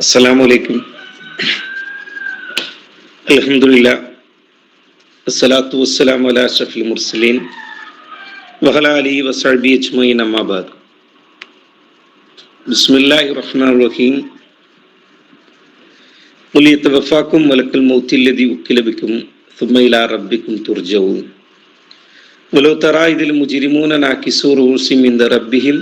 അസ്സലാമു അലൈക്കും അൽഹംദുലില്ലാ അസ്സലാത്തു വസ്സലാമു അലാ അഷ്റഫിൽ മുർസലീൻ വഹല അലി വസഅബി അജ്മഈൻ അമ്മാ ബഅദ് ബിസ്മില്ലാഹിർ റഹ്മാനിർ റഹീം قل يتوفاكم ملك الموت الذي وكل بكم ثم إلى ربكم ترجعون ولو ترى إذ المجرمون ناكسوا رؤوسهم عند ربهم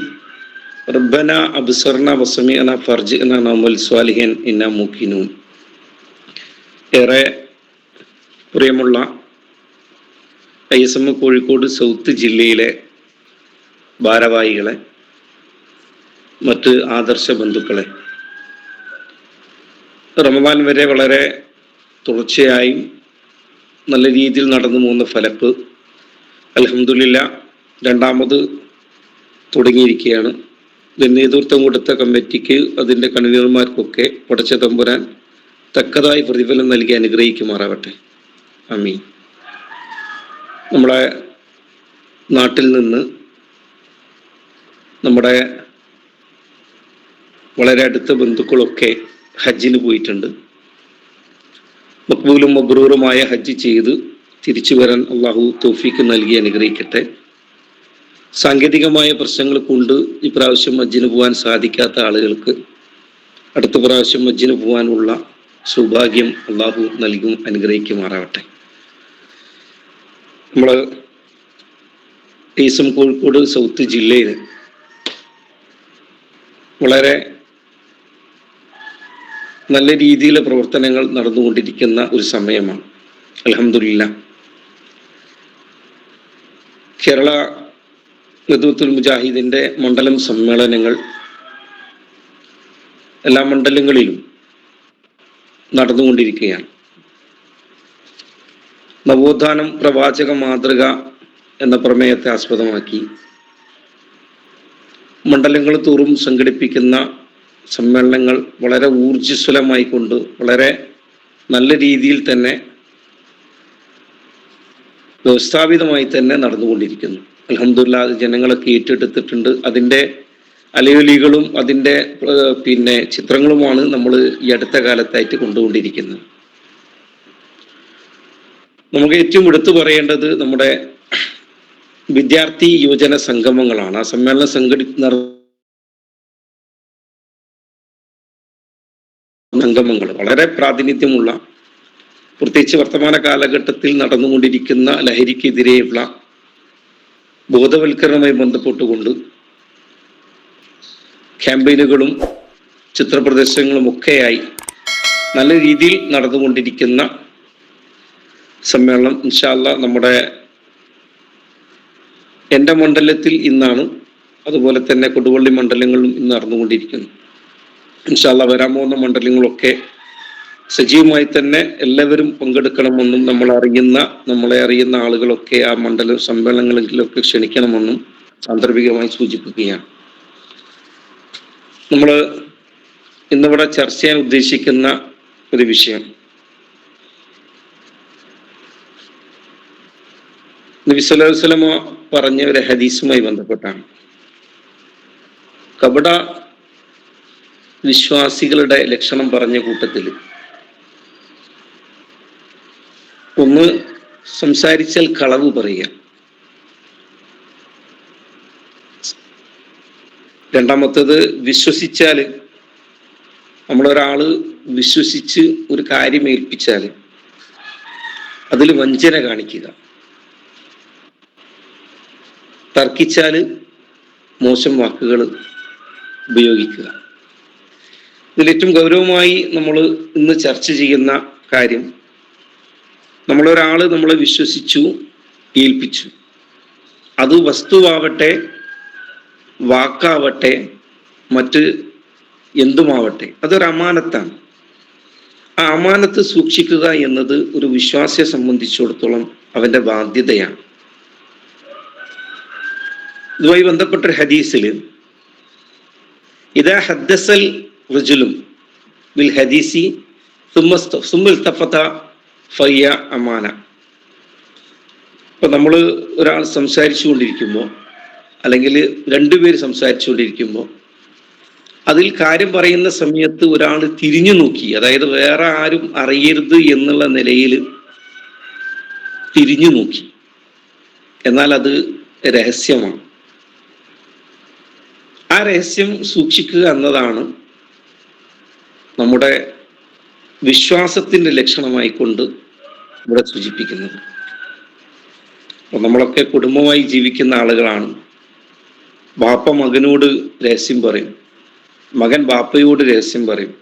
റബ്ബന അബ്സർന വസമിഅന ഫർജിഅന നഅമൽ സ്വാലിഹൻ ഇന്ന മൂക്കിനൂൻ ഏറെ പ്രിയമുള്ള I S M Kozhikode south ജില്ലയിലെ ഭാരവാഹികളെ മറ്റ് ആദർശ ബന്ധുക്കളെ റമദാൻ വരെ വളരെ തുടർച്ചയായും നല്ല രീതിയിൽ നടന്നു പോകുന്ന ഫലപ്പ് അലഹമുല്ല രണ്ടാമത് തുടങ്ങിയിരിക്കുകയാണ്. നേതൃത്വം കൊടുത്ത കമ്മിറ്റിക്ക് അതിന്റെ കൺവീനർമാർക്കൊക്കെ പടച്ച തമ്പുരാൻ തക്കതായി പ്രതിഫലം നൽകി അനുഗ്രഹിക്കുമാറാവട്ടെ. അമീൻ നമ്മളെ നാട്ടിൽ നിന്ന് നമ്മുടെ വളരെ അടുത്ത ബന്ധുക്കളൊക്കെ ഹജ്ജിന് പോയിട്ടുണ്ട്. മക്ബൂലും മബ്രൂറുമായ ഹജ്ജ് ചെയ്ത് തിരിച്ചു വരാൻ അള്ളാഹു തോഫിക്ക് നൽകി അനുഗ്രഹിക്കട്ടെ. സാങ്കേതികമായ പ്രശ്നങ്ങൾ കൊണ്ട് ഇപ്രാവശ്യം ഹജ്ജിന് പോകാൻ സാധിക്കാത്ത ആളുകൾക്ക് അടുത്ത പ്രാവശ്യം ഹജ്ജിന് പോകാനുള്ള സൗഭാഗ്യം അള്ളാഹു നൽകും അനുഗ്രഹിക്കുമാറാവട്ടെ. നമ്മൾ ടീസം കോഴിക്കോട് സൗത്ത് ജില്ലയിൽ വളരെ നല്ല രീതിയിലെ പ്രവർത്തനങ്ങൾ നടന്നുകൊണ്ടിരിക്കുന്ന ഒരു സമയമാണ്. അലഹമില്ല കേരള നദൂത്തുൽ മുജാഹിദിന്റെ മണ്ഡലം സമ്മേളനങ്ങൾ എല്ലാ മണ്ഡലങ്ങളിലും നടന്നുകൊണ്ടിരിക്കുകയാണ്. നവോത്ഥാനം പ്രവാചക മാതൃക എന്ന പ്രമേയത്തെ ആസ്പദമാക്കി. മണ്ഡലങ്ങൾ തോറും സംഘടിപ്പിക്കുന്ന സമ്മേളനങ്ങൾ വളരെ ഊർജസ്വലമായി കൊണ്ട് വളരെ നല്ല രീതിയിൽ തന്നെ വ്യവസ്ഥാപിതമായി തന്നെ നടന്നുകൊണ്ടിരിക്കുന്നു. അലഹമില്ല അത് ജനങ്ങളൊക്കെ ഏറ്റെടുത്തിട്ടുണ്ട്. അതിന്റെ അലയൊലികളും അതിന്റെ പിന്നെ ചിത്രങ്ങളുമാണ് നമ്മൾ ഈ അടുത്ത കാലത്തായിട്ട് കൊണ്ടുകൊണ്ടിരിക്കുന്നത്. നമുക്ക് ഏറ്റവും എടുത്തു പറയേണ്ടത് നമ്മുടെ വിദ്യാർത്ഥി യുവജന സംഗമങ്ങളാണ്. ആ സമ്മേളനം സംഘടി സംഗമങ്ങൾ വളരെ പ്രാതിനിധ്യമുള്ള പ്രത്യേകിച്ച് വർത്തമാന കാലഘട്ടത്തിൽ നടന്നുകൊണ്ടിരിക്കുന്ന ലഹരിക്കെതിരെയുള്ള ബോധവൽക്കരണവുമായി ബന്ധപ്പെട്ടുകൊണ്ട് ക്യാമ്പയിനുകളും ചിത്രപ്രദർശനങ്ങളും ഒക്കെയായി നല്ല രീതിയിൽ നടന്നുകൊണ്ടിരിക്കുന്ന സമ്മേളനം ഇൻഷാല്ല നമ്മുടെ എന്റെ മണ്ഡലത്തിൽ ഇന്നാണ്. അതുപോലെ തന്നെ കൊടുവള്ളി മണ്ഡലങ്ങളും ഇന്ന് നടന്നുകൊണ്ടിരിക്കുന്നു. ഇൻഷാല്ല വരാൻ പോകുന്ന മണ്ഡലങ്ങളൊക്കെ സജീവമായി തന്നെ എല്ലാവരും പങ്കെടുക്കണമെന്നും നമ്മൾ അറിയുന്ന നമ്മളെ അറിയുന്ന ആളുകളൊക്കെ ആ മണ്ഡല സമ്മേളനങ്ങളിലൊക്കെ ക്ഷണിക്കണമെന്നും സാന്ദർഭികമായി സൂചിപ്പിക്കുകയാണ്. നമ്മൾ ഇന്നിവിടെ ചർച്ച ചെയ്യാൻ ഉദ്ദേശിക്കുന്ന ഒരു വിഷയം. നബി സല്ലല്ലാഹു പറഞ്ഞ ഒരു ഹദീസുമായി ബന്ധപ്പെട്ടാണ്. കപട വിശ്വാസികളുടെ ലക്ഷണം പറഞ്ഞ കൂട്ടത്തിൽ ഒന്ന് സംസാരിച്ചാൽ കളവ് പറയുക. രണ്ടാമത്തത് വിശ്വസിച്ചാൽ നമ്മളൊരാൾ വിശ്വസിച്ച് ഒരു കാര്യം ഏൽപ്പിച്ചാൽ അതിൽ വഞ്ചന കാണിക്കുക. തർക്കിച്ചാൽ മോശം വാക്കുകൾ ഉപയോഗിക്കുക. ഇതിൽ ഏറ്റവും ഗൗരവമായി നമ്മൾ ഇന്ന് ചർച്ച ചെയ്യുന്ന കാര്യം നമ്മളൊരാൾ നമ്മളെ വിശ്വസിച്ചു ഏൽപ്പിച്ചു. അത് വസ്തുവാവട്ടെ വാക്കാവട്ടെ മറ്റ് എന്തുമാവട്ടെ അതൊരു അമാനത്താണ്. ആ അമാനത്ത് സൂക്ഷിക്കുക എന്നത് ഒരു വിശ്വാസിയെ സംബന്ധിച്ചിടത്തോളം അവന്റെ ബാധ്യതയാണ്. ഇതുമായി ബന്ധപ്പെട്ട ഹദീസിൽ ഇതാ ഹദ്ദസൽ റജുലും ബിൽ ഹദീസി സുമ്മൽ തഫത്ത ഫയ്യ അമാന. ഇപ്പൊ നമ്മൾ ഒരാൾ സംസാരിച്ചു കൊണ്ടിരിക്കുമ്പോൾ അല്ലെങ്കിൽ രണ്ടുപേര് സംസാരിച്ചു കൊണ്ടിരിക്കുമ്പോൾ അതിൽ കാര്യം പറയുന്ന സമയത്ത് ഒരാൾ തിരിഞ്ഞു നോക്കി. അതായത് വേറെ ആരും അറിയരുത് എന്നുള്ള നിലയിൽ തിരിഞ്ഞു നോക്കി. എന്നാൽ അത് രഹസ്യമാണ്. ആ രഹസ്യം സൂക്ഷിക്കുക എന്നതാണ് നമ്മുടെ വിശ്വാസത്തിന്റെ ലക്ഷണമായി കൊണ്ട് ഇവിടെ സൂചിപ്പിക്കുന്നത്. അപ്പൊ നമ്മളൊക്കെ കുടുംബമായി ജീവിക്കുന്ന ആളുകളാണ്. ബാപ്പ മകനോട് രഹസ്യം പറയും. മകൻ ബാപ്പയോട് രഹസ്യം പറയും.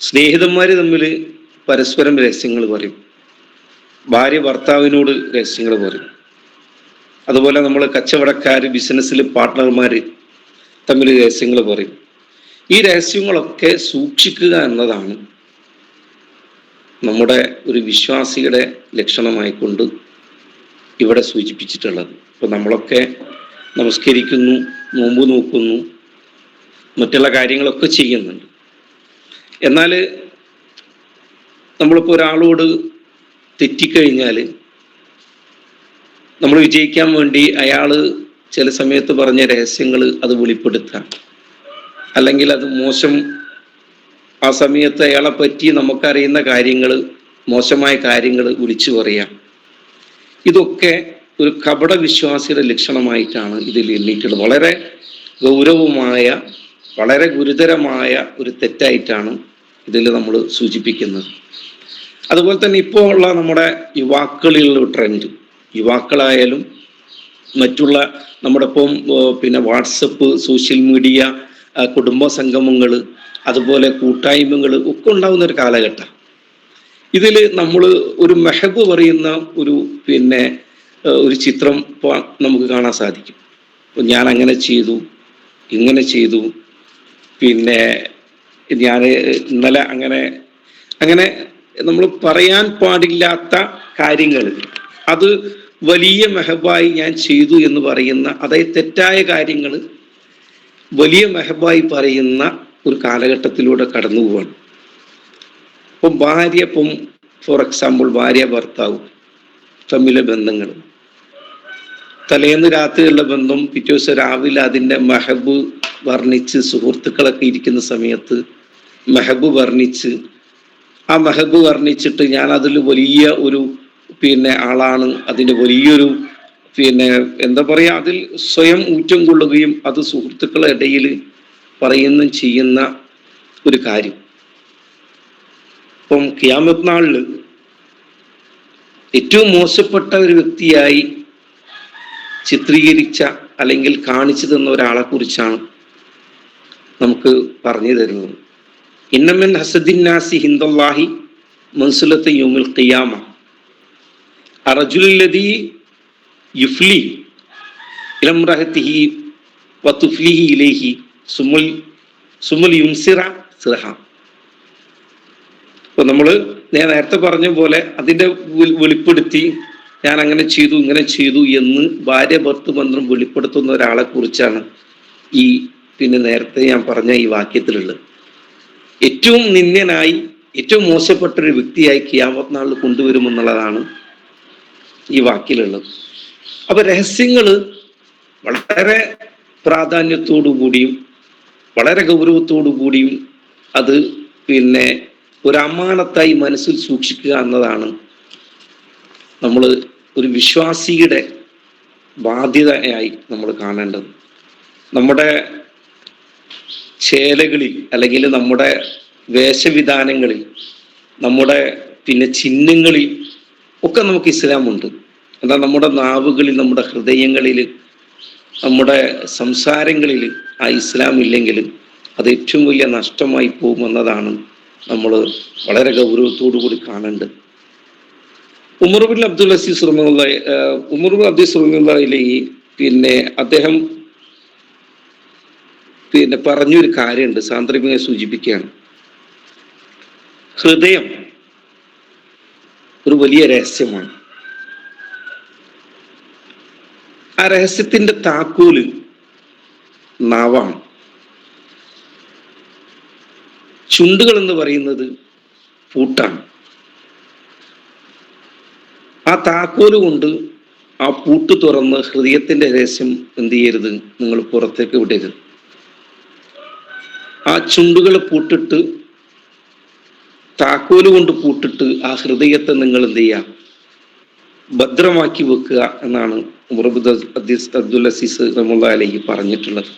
സ്നേഹിതന്മാര് തമ്മിൽ പരസ്പരം രഹസ്യങ്ങൾ പറയും. ഭാര്യ ഭർത്താവിനോട് രഹസ്യങ്ങൾ പറയും. അതുപോലെ നമ്മൾ കച്ചവടക്കാർ ബിസിനസ്സിൽ പാർട്ട്ണർമാർ തമ്മിൽ രഹസ്യങ്ങൾ പറയും. ഈ രഹസ്യങ്ങളൊക്കെ സൂക്ഷിക്കുക എന്നതാണ് നമ്മുടെ ഒരു വിശ്വാസിയുടെ ലക്ഷണമായിക്കൊണ്ട് ഇവിടെ സൂചിപ്പിച്ചിട്ടുള്ളത്. ഇപ്പം നമ്മളൊക്കെ നമസ്കരിക്കുന്നു നോമ്പ് നോക്കുന്നു മറ്റുള്ള കാര്യങ്ങളൊക്കെ ചെയ്യുന്നുണ്ട്. എന്നാൽ നമ്മളിപ്പോൾ ഒരാളോട് തെറ്റിക്കഴിഞ്ഞാൽ നമ്മൾ വിജയിക്കാൻ വേണ്ടി അയാൾ ചില സമയത്ത് പറഞ്ഞ രഹസ്യങ്ങൾ അത് വെളിപ്പെടുത്താം അല്ലെങ്കിൽ അത് മോശം ആ സമയത്ത് അയാളെ പറ്റി നമുക്കറിയുന്ന കാര്യങ്ങൾ മോശമായ കാര്യങ്ങൾ വിളിച്ചു പറയാം. ഇതൊക്കെ ഒരു കപട വിശ്വാസിയുടെ ലക്ഷണമായിട്ടാണ് ഇതിൽ എണ്ണീട്ടുള്ളത് വളരെ ഗൗരവമായ വളരെ ഗുരുതരമായ ഒരു തെറ്റായിട്ടാണ് ഇതിൽ നമ്മൾ സൂചിപ്പിക്കുന്നത്. അതുപോലെ തന്നെ ഇപ്പോൾ ഉള്ള നമ്മുടെ യുവാക്കളിലുള്ള ട്രെൻഡ് യുവാക്കളായാലും മറ്റുള്ള നമ്മുടെ ഇപ്പം പിന്നെ വാട്സപ്പ് സോഷ്യൽ മീഡിയ കുടുംബ സംഗമങ്ങൾ അതുപോലെ കൂട്ടായ്മകൾ ഒക്കെ ഉണ്ടാവുന്ന ഒരു കാലഘട്ടം. ഇതിൽ നമ്മൾ ഒരു മെഹബ് പറയുന്ന ഒരു പിന്നെ ഒരു ചിത്രം നമുക്ക് കാണാൻ സാധിക്കും. ഞാൻ അങ്ങനെ ചെയ്തു ഇങ്ങനെ ചെയ്തു. പിന്നെ ഞാൻ ഇന്നലെ അങ്ങനെ അങ്ങനെ നമ്മൾ പറയാൻ പാടില്ലാത്ത കാര്യങ്ങൾ അത് വലിയ മെഹബായി ഞാൻ ചെയ്തു എന്ന് പറയുന്ന അതായത് തെറ്റായ കാര്യങ്ങൾ വലിയ മെഹബായി പറയുന്ന ഒരു കാലഘട്ടത്തിലൂടെ കടന്നു പോവാണ്. ഇപ്പം ഭാര്യ ഇപ്പം ഫോർ എക്സാമ്പിൾ ഭാര്യ ഭർത്താവ് തമ്മിലെ ബന്ധങ്ങൾ. തലേന്ന് രാത്രിയുള്ള ബന്ധം പിറ്റേ ദിവസം രാവിലെ അതിന്റെ മെഹബ് വർണിച്ച് സുഹൃത്തുക്കളൊക്കെ ഇരിക്കുന്ന സമയത്ത് മെഹബ് വർണിച്ച് ആ മെഹബ് വർണിച്ചിട്ട് ഞാൻ അതിൽ വലിയ ഒരു പിന്നെ ആളാണ്. അതിന്റെ വലിയൊരു പിന്നെ എന്താ പറയാ അതിൽ സ്വയം ഊറ്റം കൊള്ളുകയും അത് സുഹൃത്തുക്കളുടെ ഇടയിൽ പറയുന്ന ചെയ്യുന്ന ഒരു കാര്യം. ഇപ്പം ക്യാമത് നാളിൽ ഏറ്റവും മോശപ്പെട്ട ഒരു വ്യക്തിയായി ചിത്രീകരിച്ച അല്ലെങ്കിൽ കാണിച്ചു തന്ന ഒരാളെ കുറിച്ചാണ് നമുക്ക് പറഞ്ഞു തരുന്നത്. ഇന്നമൻ ഹസദിന്നാസി ഹിന്ദുല്ലാഹി മൻസുലത്തെ യോമുൽ ഖിയാമ. അറജുലതി യുഫ്ലി ഇലംറഹത്തിഹി വത്തുഫ്ലിഹി ഇലേഹി സുമുൽ സുമുൽ യുംസിറ സിറഹ അപ്പൊ നമ്മൾ ഞാൻ നേരത്തെ പറഞ്ഞ പോലെ അതിന്റെ വെളി- വെളിപ്പെടുത്തി ഞാൻ അങ്ങനെ ചെയ്തു ഇങ്ങനെ ചെയ്തു എന്ന് ഭാര്യ ഭർത്തു ബന്ധം വെളിപ്പെടുത്തുന്ന ഒരാളെ കുറിച്ചാണ് ഈ പിന്നെ നേരത്തെ ഞാൻ പറഞ്ഞ ഈ വാക്യത്തിലുള്ളത്. ഏറ്റവും നിന്ദ്യനായി ഏറ്റവും മോശപ്പെട്ട ഒരു വ്യക്തിയായി കിയാമത്ത് നാളിൽ കൊണ്ടുവരുമെന്നുള്ളതാണ് ഈ വാക്കിലുള്ളത്. അപ്പൊ രഹസ്യങ്ങൾ വളരെ പ്രാധാന്യത്തോടു കൂടിയും വളരെ ഗൗരവത്തോടു കൂടിയും അത് പിന്നെ ഒരു അമാനത്തായി മനസ്സിൽ സൂക്ഷിക്കുക എന്നതാണ് നമ്മൾ ഒരു വിശ്വാസിയുടെ ബാധ്യതയായി നമ്മൾ കാണേണ്ടത്. നമ്മുടെ ചേലകളിൽ അല്ലെങ്കിൽ നമ്മുടെ വേഷവിധാനങ്ങളിൽ നമ്മുടെ പിന്നെ ചിഹ്നങ്ങളിൽ ഒക്കെ നമുക്ക് ഇസ്ലാമുണ്ട്. എന്നാൽ നമ്മുടെ നാവുകളിൽ നമ്മുടെ ഹൃദയങ്ങളിൽ നമ്മുടെ സംസാരങ്ങളിൽ ആ ഇസ്ലാം ഇല്ലെങ്കിൽ അത് ഏറ്റവും വലിയ നഷ്ടമായി പോകുമെന്നതാണ് നമ്മൾ വളരെ ഗൗരവത്തോടു കൂടി കാണേണ്ടത്. Umar bin Abdul Aziz Umar bin Umar bin Abdul റഹ്മുള്ളയിലെ പിന്നെ അദ്ദേഹം പിന്നെ പറഞ്ഞൊരു കാര്യമുണ്ട് സാന്ദർഭികമായി സൂചിപ്പിക്കുകയാണ്. ഹൃദയം ഒരു വലിയ രഹസ്യമാണ്. ആ രഹസ്യത്തിന്റെ താക്കോൽ നാവാണ്. ചുണ്ടുകൾ എന്ന് പറയുന്നത് പൂട്ടാണ്. ആ താക്കോൽ കൊണ്ട് ആ പൂട്ട് തുറന്ന് ഹൃദയത്തിന്റെ രഹസ്യം എന്ത് ചെയ്യരുത്? നിങ്ങൾ പുറത്തേക്ക് വിടരുത്. ആ ചുണ്ടുകൾ പൂട്ടിട്ട് താക്കോൽ കൊണ്ട് പൂട്ടിട്ട് ആ ഹൃദയത്തെ നിങ്ങൾ എന്ത് ചെയ്യുക? ഭദ്രമാക്കി വെക്കുക എന്നാണ് മുറബുദ് അദ്ദീസ് അബ്ദുൽ അസീസ് റഹ്മുല്ല അലഹി പറഞ്ഞിട്ടുള്ളത്.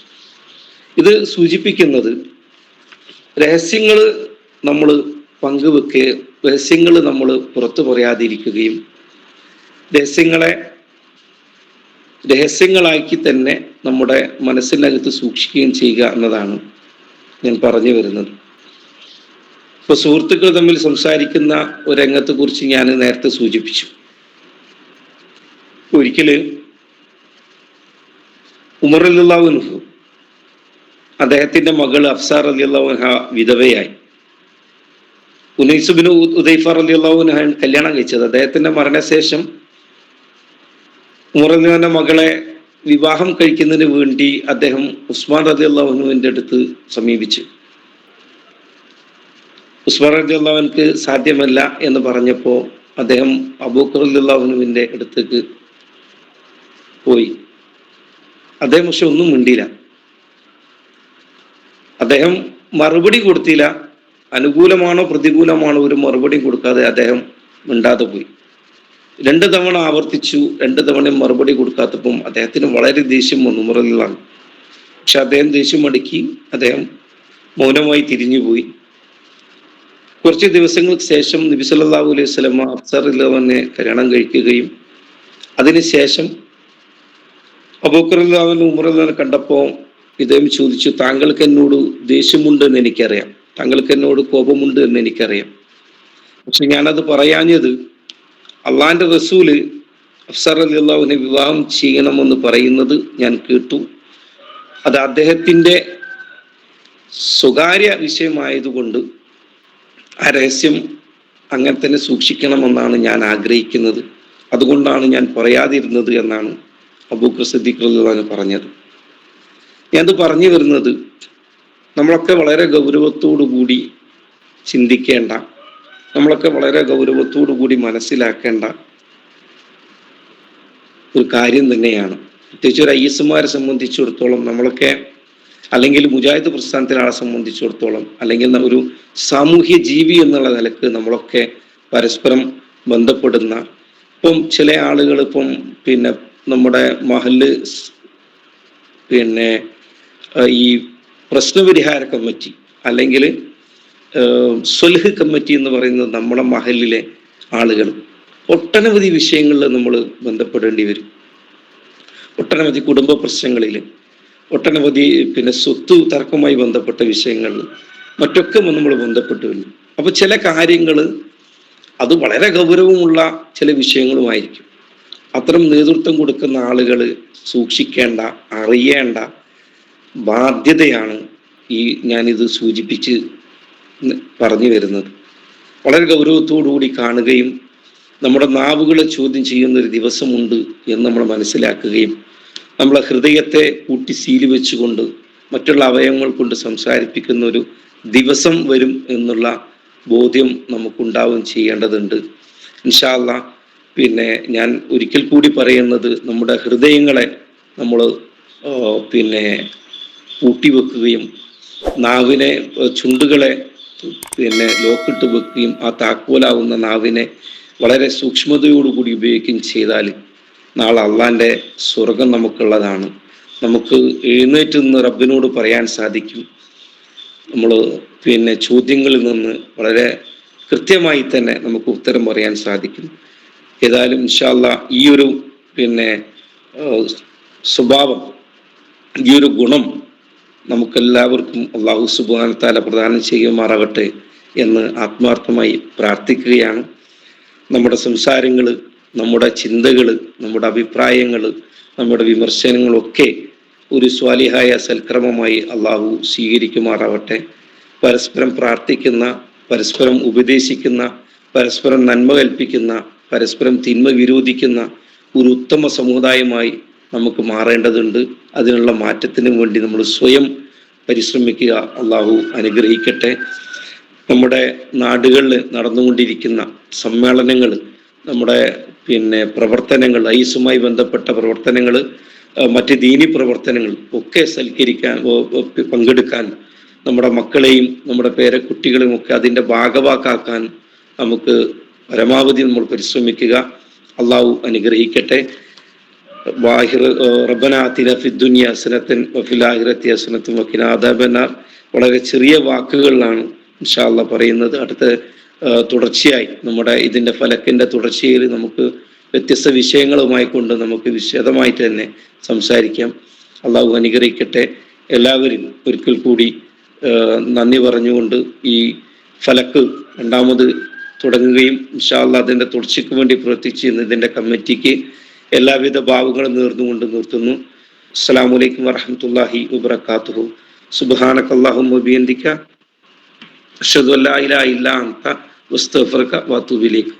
ഇത് സൂചിപ്പിക്കുന്നത് രഹസ്യങ്ങൾ നമ്മൾ പങ്കുവെക്കുക രഹസ്യങ്ങൾ നമ്മൾ പുറത്തു പറയാതിരിക്കുകയും രഹസ്യങ്ങളെ രഹസ്യങ്ങളാക്കി തന്നെ നമ്മുടെ മനസ്സിനകത്ത് സൂക്ഷിക്കുകയും ചെയ്യുക എന്നതാണ് ഞാൻ പറഞ്ഞു വരുന്നത്. ഇപ്പൊ സുഹൃത്തുക്കൾ തമ്മിൽ സംസാരിക്കുന്ന ഒരു രംഗത്തെ കുറിച്ച് ഞാൻ നേരത്തെ സൂചിപ്പിച്ചു. ഒരിക്കൽ ഉമർ അല്ലാഹുൻഹു അദ്ദേഹത്തിന്റെ മകൾ അഫ്സാർ അലി അള്ളാഹുഹ വിധവയായി. ഉനൈസുബിന് ഉദൈഫർ അലി അള്ളാഹുൻഹ കല്യാണം കഴിച്ചത്. അദ്ദേഹത്തിന്റെ മരണശേഷം ഉമർ അലിന്റെ മകളെ വിവാഹം കഴിക്കുന്നതിന് വേണ്ടി അദ്ദേഹം ഉസ്മാൻ റതി അള്ളാഹുനുവിന്റെ അടുത്ത് സമീപിച്ചു. ഉസ്മാൻ റതി അള്ളാഹുനക്ക് സാധ്യമല്ല എന്ന് പറഞ്ഞപ്പോൾ അദ്ദേഹം അബൂക്കർ അലി അള്ളാഹുനുവിന്റെ അടുത്തേക്ക് പോയി. അദ്ദേഹം പക്ഷെ ഒന്നും മിണ്ടിയില്ല. അദ്ദേഹം മറുപടി കൊടുത്തില്ല. അനുകൂലമാണോ പ്രതികൂലമാണോ ഒരു മറുപടി കൊടുക്കാതെ അദ്ദേഹം മിണ്ടാതെ പോയി. രണ്ട് തവണ ആവർത്തിച്ചു രണ്ട് തവണ മറുപടി കൊടുക്കാത്തപ്പം അദ്ദേഹത്തിന് വളരെ ദേഷ്യം വന്നു മുറലിലാണ് പക്ഷെ അദ്ദേഹം ദേഷ്യം അടക്കി അദ്ദേഹം മൗനമായി തിരിഞ്ഞുപോയി കുറച്ച് ദിവസങ്ങൾക്ക് ശേഷം നബി സല്ലല്ലാഹു അലൈഹി സ്വലമ അഫ്സർ ഇല്ലവനെ കല്യാണം കഴിക്കുകയും അതിനുശേഷം അബൂക്കറില്ലാവൻ ഉമറില്ലാവനെ കണ്ടപ്പോൾ ഇദ്ദേഹം ചോദിച്ചു താങ്കൾക്ക് എന്നോട് ദേഷ്യമുണ്ട് എന്ന് എനിക്കറിയാം. താങ്കൾക്ക് എന്നോട് കോപമുണ്ട് എന്ന് എനിക്കറിയാം. പക്ഷെ ഞാനത് പറയാഞ്ഞത് അള്ളാന്റെ റസൂൽ അഫ്സർ അലി അള്ളാഹുവിനെ വിവാഹം ചെയ്യണമെന്ന് പറയുന്നത് ഞാൻ കേട്ടു. അത് അദ്ദേഹത്തിന്റെ സ്വകാര്യ വിഷയമായതുകൊണ്ട് ആ രഹസ്യം അങ്ങനെ തന്നെ സൂക്ഷിക്കണമെന്നാണ് ഞാൻ ആഗ്രഹിക്കുന്നത്. അതുകൊണ്ടാണ് ഞാൻ പറയാതിരുന്നത് എന്നാണ് അബൂക്കർ സിദ്ദീഖ് റളിയല്ലാഹു പറഞ്ഞത്. ഞാനത് പറഞ്ഞു വരുന്നത് നമ്മളൊക്കെ വളരെ കൂടി ചിന്തിക്കേണ്ട നമ്മളൊക്കെ വളരെ കൂടി മനസ്സിലാക്കേണ്ട ഒരു കാര്യം തന്നെയാണ്. പ്രത്യേകിച്ച് ഒരു ഐ എസ്മാരെ സംബന്ധിച്ചിടത്തോളം നമ്മളൊക്കെ അല്ലെങ്കിൽ മുജാഹിദ് പ്രസ്ഥാനത്തിലെ സംബന്ധിച്ചിടത്തോളം അല്ലെങ്കിൽ ഒരു സാമൂഹ്യ ജീവി എന്നുള്ള നിലയ്ക്ക് നമ്മളൊക്കെ പരസ്പരം ബന്ധപ്പെടുന്ന ഇപ്പം ചില ആളുകൾ ഇപ്പം പിന്നെ നമ്മുടെ മഹൽ പിന്നെ ഈ പ്രശ്നപരിഹാര കമ്മിറ്റി അല്ലെങ്കിൽ സ്വൽഹ് കമ്മിറ്റി എന്ന് പറയുന്നത് നമ്മുടെ മഹലിലെ ആളുകൾ. ഒട്ടനവധി വിഷയങ്ങളിൽ നമ്മൾ ബന്ധപ്പെടേണ്ടി വരും. ഒട്ടനവധി കുടുംബ പ്രശ്നങ്ങളിൽ ഒട്ടനവധി പിന്നെ സ്വത്ത് തർക്കവുമായി ബന്ധപ്പെട്ട വിഷയങ്ങളിൽ മറ്റൊക്കെ നമ്മൾ ബന്ധപ്പെട്ടു വരും. അപ്പൊ ചില കാര്യങ്ങൾ അത് വളരെ ഗൗരവമുള്ള ചില വിഷയങ്ങളുമായിരിക്കും. അത്തരം നേതൃത്വം കൊടുക്കുന്ന ആളുകൾ സൂക്ഷിക്കേണ്ട അറിയേണ്ട ബാധ്യതയാണ് ഈ ഞാനിത് സൂചിപ്പിച്ച് പറഞ്ഞു വരുന്നത്. വളരെ ഗൗരവത്തോടുകൂടി കാണുകയും നമ്മുടെ നാവുകളെ ചോദ്യം ചെയ്യുന്ന ഒരു ദിവസമുണ്ട് എന്ന് നമ്മൾ മനസ്സിലാക്കുകയും നമ്മളെ ഹൃദയത്തെ കൂട്ടി സീൽ വെച്ചുകൊണ്ട് മറ്റുള്ള അവയവങ്ങൾ കൊണ്ട് സംസാരിപ്പിക്കുന്ന ഒരു ദിവസം വരും എന്നുള്ള ബോധ്യം നമുക്കുണ്ടാവുകയും ചെയ്യേണ്ടതുണ്ട്. ഇൻഷാല്ല പിന്നെ ഞാൻ ഒരിക്കൽ കൂടി പറയുന്നത് നമ്മുടെ ഹൃദയങ്ങളെ നമ്മൾ പിന്നെ പൂട്ടിവെക്കുകയും നാവിനെ ചുണ്ടുകളെ പിന്നെ ലോക്കിട്ട് വെക്കുകയും ആ താക്കോലാവുന്ന നാവിനെ വളരെ സൂക്ഷ്മതയോടുകൂടി ഉപയോഗിക്കുകയും ചെയ്താൽ നാളെ അള്ളാന്റെ സ്വർഗം നമുക്കുള്ളതാണ്. നമുക്ക് എഴുന്നേറ്റ് നിന്ന് റബ്ബിനോട് പറയാൻ സാധിക്കും. നമ്മൾ പിന്നെ ചോദ്യങ്ങളിൽ നിന്ന് വളരെ കൃത്യമായി തന്നെ നമുക്ക് ഉത്തരം പറയാൻ സാധിക്കും. ഏതായാലും ഇൻഷാല്ല ഈ ഒരു പിന്നെ സ്വഭാവം ഈ ഒരു ഗുണം നമുക്കെല്ലാവർക്കും അള്ളാഹു സുബാന താല പ്രദാനം ചെയ്യുമാറാകട്ടെ എന്ന് ആത്മാർത്ഥമായി പ്രാർത്ഥിക്കുകയാണ്. നമ്മുടെ സംസാരങ്ങൾ നമ്മുടെ ചിന്തകൾ നമ്മുടെ അഭിപ്രായങ്ങൾ നമ്മുടെ വിമർശനങ്ങളൊക്കെ ഒരു സ്വാലിഹായ സൽക്രമമായി അള്ളാഹു സ്വീകരിക്കുമാറാവട്ടെ പരസ്പരം പ്രാർത്ഥിക്കുന്ന പരസ്പരം ഉപദേശിക്കുന്ന പരസ്പരം നന്മ കൽപ്പിക്കുന്ന പരസ്പരം തിന്മ വിരോധിക്കുന്ന ഒരു ഉത്തമ സമുദായമായി നമുക്ക് മാറേണ്ടതുണ്ട്. അതിനുള്ള മാറ്റത്തിനും വേണ്ടി നമ്മൾ സ്വയം പരിശ്രമിക്കുക. അള്ളാഹു അനുഗ്രഹിക്കട്ടെ. നമ്മുടെ നാടുകളിൽ നടന്നുകൊണ്ടിരിക്കുന്ന സമ്മേളനങ്ങൾ നമ്മുടെ പിന്നെ പ്രവർത്തനങ്ങൾ ഐസുമായി ബന്ധപ്പെട്ട പ്രവർത്തനങ്ങൾ മറ്റ് ദീനി പ്രവർത്തനങ്ങൾ ഒക്കെ സൽക്കരിക്കാൻ പങ്കെടുക്കാൻ നമ്മുടെ മക്കളെയും നമ്മുടെ പേരക്കുട്ടികളെയും ഒക്കെ അതിന്റെ ഭാഗവാക്കാക്കാൻ നമുക്ക് പരമാവധി നമ്മൾ പരിശ്രമിക്കുക. അള്ളാഹു അനുഗ്രഹിക്കട്ടെ. വളരെ ചെറിയ വാക്കുകളിലാണ് ഇൻഷാല്ല പറയുന്നത്. അടുത്ത തുടർച്ചയായി നമ്മുടെ ഇതിന്റെ ഫലക്കിന്റെ തുടർച്ചയിൽ നമുക്ക് വ്യത്യസ്ത വിഷയങ്ങളുമായി കൊണ്ട് നമുക്ക് വിശദമായിട്ട് തന്നെ സംസാരിക്കാം. അള്ളാഹു അനുഗ്രഹിക്കട്ടെ. എല്ലാവരും ഒരിക്കൽ കൂടി നന്ദി പറഞ്ഞുകൊണ്ട് ഈ ഫലക്ക് രണ്ടാമത് തുടങ്ങുകയും ഇൻഷാല്ല അതിന്റെ തുടർച്ചയ്ക്ക് വേണ്ടി പ്രവർത്തിച്ച് ഇതിന്റെ കമ്മിറ്റിക്ക് എല്ലാവിധ ഭാവങ്ങളും നേർന്നുകൊണ്ട് നിർത്തുന്നു. അസ്സാം വലൈക്കും വറഹമത്തല്ലാഹി വബർക്കാത്തു സുബാനക്കല്ലാഹും വബിയന്തിക്ക അഷ്ഹദു അല്ലാ ഇലാഹ ഇല്ലാ അൻത. വസ്തഗ്ഫിറുക വഅതൂബു ഇലൈക്.